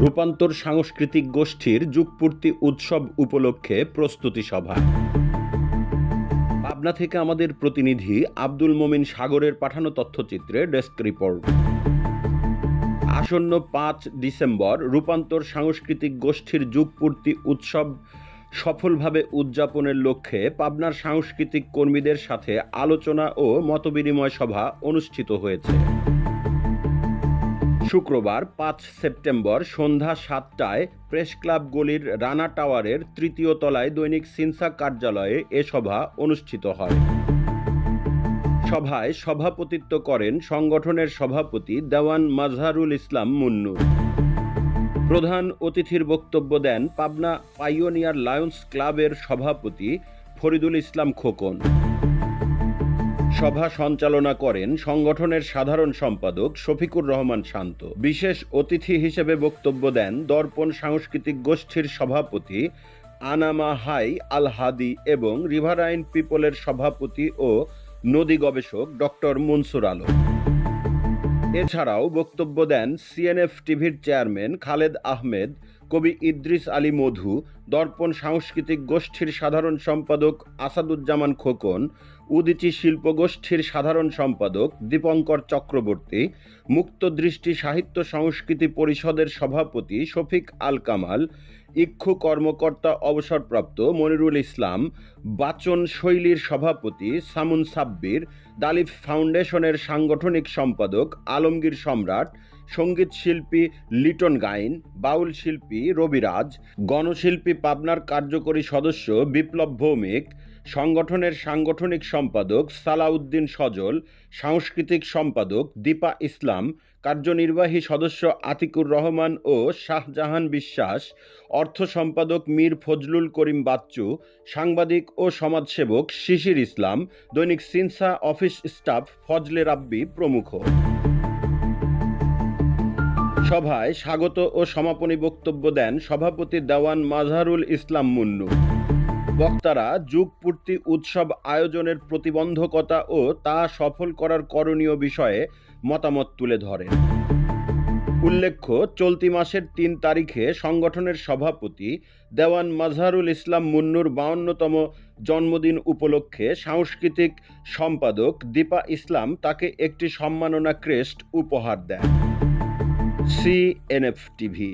রূপান্তর সাংস্কৃতিক গোষ্ঠীর যুগপূর্তি উৎসব উপলক্ষে প্রস্তুতি সভা। পাবনা থেকে আমাদের প্রতিনিধি আব্দুল মোমিন সাগরের পাঠানো তথ্যচিত্রে ডেস্ক রিপোর্ট। আসন্ন পাঁচ ডিসেম্বর রূপান্তর সাংস্কৃতিক গোষ্ঠীর যুগপূর্তি উৎসব সফলভাবে উদযাপনের লক্ষ্যে পাবনার সাংস্কৃতিক কর্মীদের সাথে আলোচনা ও মতবিনিময় সভা অনুষ্ঠিত হয়েছে। শুক্রবার পাঁচ সেপ্টেম্বর সন্ধ্যা সাতটায় প্রেস ক্লাব গলির রানা টাওয়ারের তৃতীয় তলায় দৈনিক সিনসা কার্যালয়ে এ সভা অনুষ্ঠিত হয়। সভায় সভাপতিত্ব করেন সংগঠনের সভাপতি দেওয়ান মাজহারুল ইসলাম মুন্নু। প্রধান অতিথির বক্তব্য দেন পাবনা পাইওনিয়ার লায়ন্স ক্লাবের সভাপতি ফরিদুল ইসলাম খোকন। সভা সঞ্চালনা করেন সংগঠনের সাধারণ সম্পাদক শফিকুর রহমান শান্ত। বিশেষ অতিথি হিসেবে বক্তব্য দেন দর্পণ সাংস্কৃতিক গোষ্ঠীর সভাপতি আনামা হাই আল হাদি এবং রিভারাইন পিপলের সভাপতি ও নদী গবেষক ডক্টর মনসুর আলম। এছাড়াও বক্তব্য দেন সিএনএফ টিভির চেয়ারম্যান খালেদ আহমেদ কবি ইদ্রিস আলী মধু, দর্পণ সাংস্কৃতিক গোষ্ঠীর সাধারণ সম্পাদক আসাদুজ্জামান খোকন, উদিচি শিল্প গোষ্ঠীর সাধারণ সম্পাদক দীপঙ্কর চক্রবর্তী, মুক্তদৃষ্টি সাহিত্য সংস্কৃতি পরিষদের সভাপতি শফিক আল কামাল ইক্ষু কর্মকর্তা অবসরপ্রাপ্ত মনিরুল ইসলাম, বাচন শৈলীর সভাপতি সামুন সাব্বির, দালিফ ফাউন্ডেশনের সাংগঠনিক সম্পাদক আলমগীর সম্রাট, সংগীত শিল্পী লিটন গাইন, বাউল শিল্পী রবিরাজ, গণশিল্পী পাবনার কার্যকরী সদস্য বিপ্লব ভৌমিক সংগঠনের সাংগঠনিক সম্পাদক সালাউদ্দিন সজল, সাংস্কৃতিক সম্পাদক দীপা ইসলাম, কার্যনির্বাহী সদস্য আতিকুর রহমান ও শাহজাহান বিশ্বাস, অর্থ সম্পাদক মীর ফজলুল করিম বাচ্চু, সাংবাদিক ও সমাজসেবক শিশির ইসলাম, দৈনিক সিনসা অফিস স্টাফ ফজলে রাব্বি প্রমুখ। সভায় স্বাগত ও সমাপনী বক্তব্য দেন সভাপতি দেওয়ান মাজহারুল ইসলাম মুন্নু। বক্তারা যুগপূর্তি উৎসব আয়োজনের প্রতিবন্ধকতা ও তা সফল করার করণীয় বিষয়ে মতামত তুলে ধরেন। উল্লেখ্য, চলতি মাসের তিন তারিখে সংগঠনের সভাপতি দেওয়ান মাজহারুল ইসলাম মুন্নুর বাউন্নতম জন্মদিন উপলক্ষে সাংস্কৃতিক সম্পাদক দীপা ইসলাম তাকে একটি সম্মাননা ক্রেস্ট উপহার দেন। CNF TV